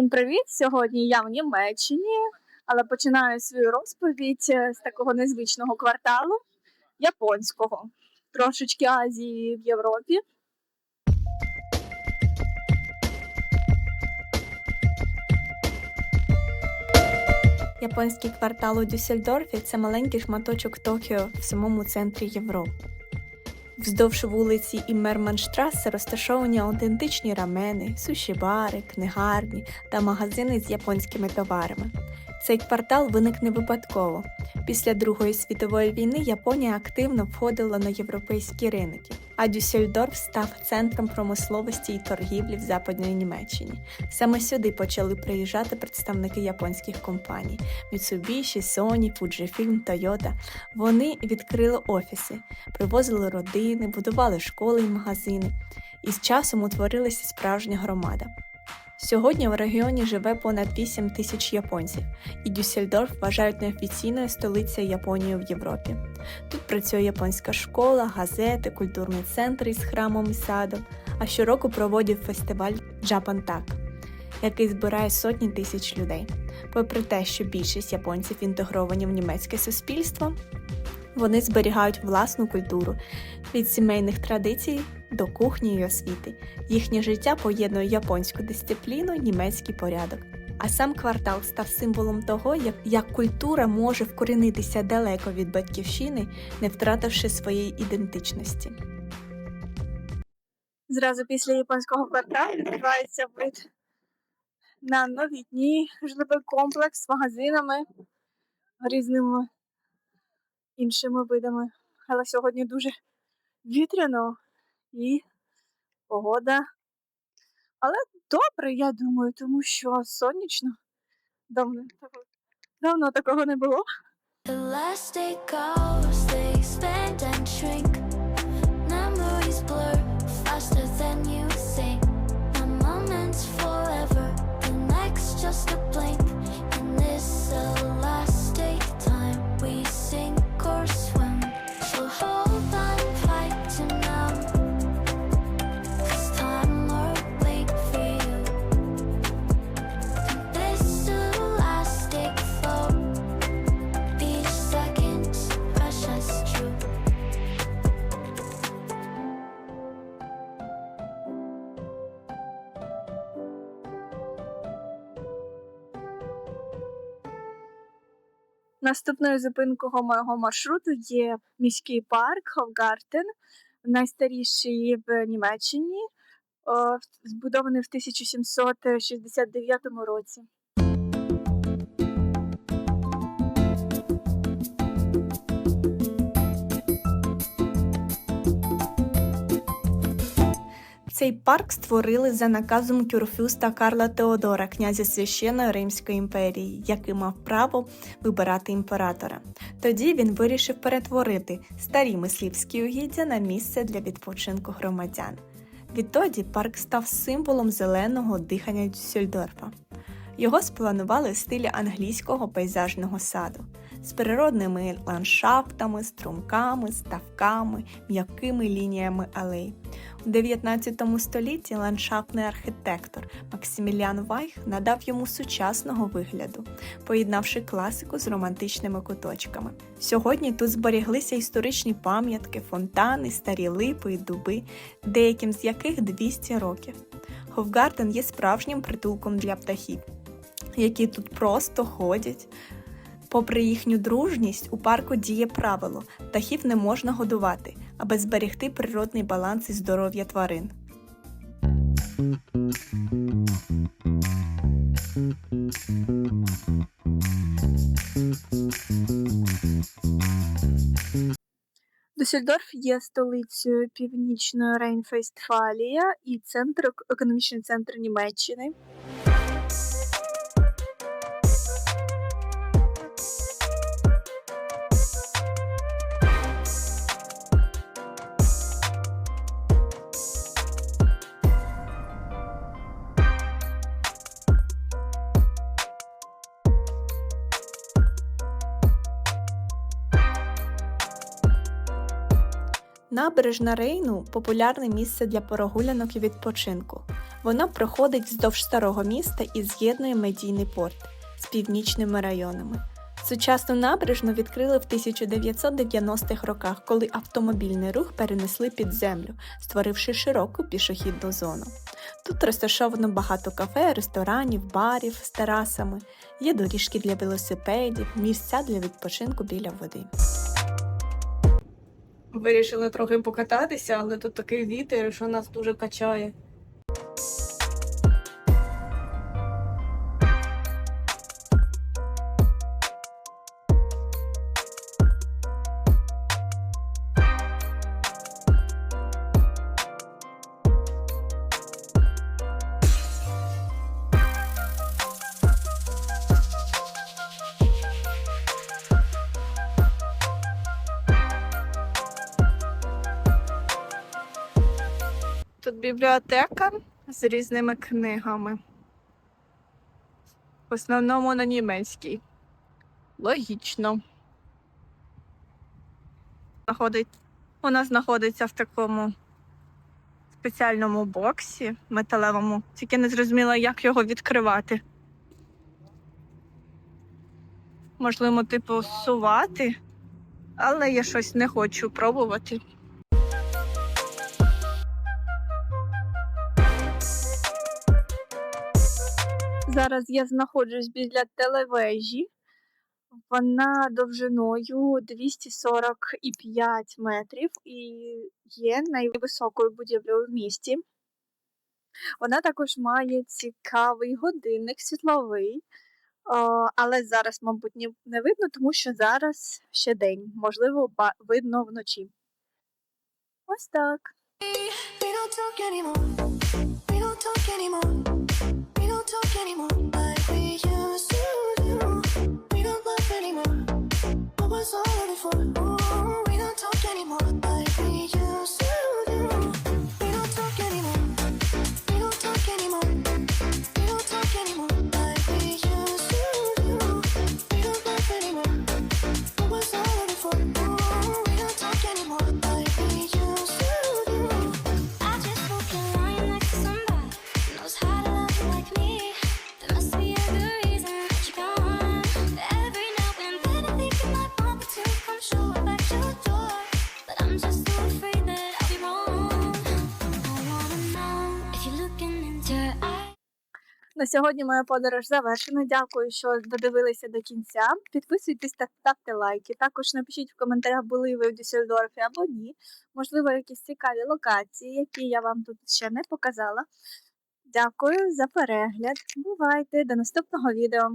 Всім привіт! Сьогодні я в Німеччині, але починаю свою розповідь е, з такого незвичного кварталу японського. Трошечки Азії в Європі. Японський квартал у Дюссельдорфі це маленький шматочок Токіо в самому центрі Європи. Вздовж вулиці і Мерманштрасе розташовані аутентичні рамени, суші-бари, книгарні та магазини з японськими товарами. Цей квартал виник не випадково. Після Другої світової війни Японія активно входила на європейські ринки, а Дюссельдорф став центром промисловості і торгівлі в Западній Німеччині. Саме сюди почали приїжджати представники японських компаній Mitsubishi, Sony, Fujifilm, Toyota. Вони відкрили офіси, привозили родини, будували школи і магазини, і з часом утворилася справжня громада. Сьогодні в регіоні живе понад 8 тисяч японців, і Дюссельдорф вважають неофіційною столицею Японії в Європі. Тут працює японська школа, газети, культурний центр із храмом і садом, а щороку проводять фестиваль Japan який збирає сотні тисяч людей. Попри те, що більшість японців інтегровані в німецьке суспільство, вони зберігають власну культуру від сімейних традицій до кухні й освіти. Їхнє життя поєднує японську дисципліну, німецький порядок. А сам квартал став символом того, як, як культура може вкорінитися далеко від батьківщини, не втративши своєї ідентичності. Зразу після японського кварталу відкривається вид на новітній житловий комплекс з магазинами, різними іншими видами. Але сьогодні дуже вітряно і погода. Але добре, я думаю, тому що сонячно. Давно, давно такого не було. Elastic goes, Наступною зупинкою мого маршруту є міський парк Ховгартен, найстаріший в Німеччині, збудований в 1769 році. Цей парк створили за наказом кюрфюста Карла Теодора, князя священної Римської імперії, який мав право вибирати імператора. Тоді він вирішив перетворити старі мислівські угіддя на місце для відпочинку громадян. Відтоді парк став символом зеленого дихання Дюссельдорфа. Його спланували в стилі англійського пейзажного саду з природними ландшафтами, струмками, ставками, м'якими лініями алей. У 19 столітті ландшафтний архітектор Максиміліан Вайх надав йому сучасного вигляду, поєднавши класику з романтичними куточками. Сьогодні тут зберіглися історичні пам'ятки, фонтани, старі липи і дуби, деяким з яких 200 років. Ховгартен є справжнім притулком для птахів, які тут просто ходять. Попри їхню дружність, у парку діє правило: птахів не можна годувати, аби зберегти природний баланс і здоров'я тварин. Дюссельдорф є столицею північної Рейнфестфалія і центр економічний центр Німеччини. Набережна Рейну популярне місце для прогулянок і відпочинку. Воно проходить вздовж старого міста і з'єднує медійний порт з північними районами. Сучасну набережну відкрили в 1990-х роках, коли автомобільний рух перенесли під землю, створивши широку пішохідну зону. Тут розташовано багато кафе, ресторанів, барів з терасами, є доріжки для велосипедів, місця для відпочинку біля води. Вирішили трохи покататися, але тут такий вітер, що нас дуже качає. Бібліотека з різними книгами. В основному на німецькій. Логічно. Вона знаходиться в такому спеціальному боксі металевому, тільки не зрозуміла, як його відкривати. Можливо, типу, сувати, але я щось не хочу пробувати. Зараз я знаходжусь біля телевежі. Вона довжиною 245 метрів і є найвисокою будівлею в місті. Вона також має цікавий годинник світловий, але зараз, мабуть, не видно, тому що зараз ще день. Можливо, видно вночі. Ось так. We don't talk anymore. We don't talk anymore. talk anymore, but На сьогодні моя подорож завершена. Дякую, що додивилися до кінця. Підписуйтесь та ставте лайки. Також напишіть в коментарях, були ви в Дюссельдорфі або ні. Можливо, якісь цікаві локації, які я вам тут ще не показала. Дякую за перегляд. Бувайте до наступного відео.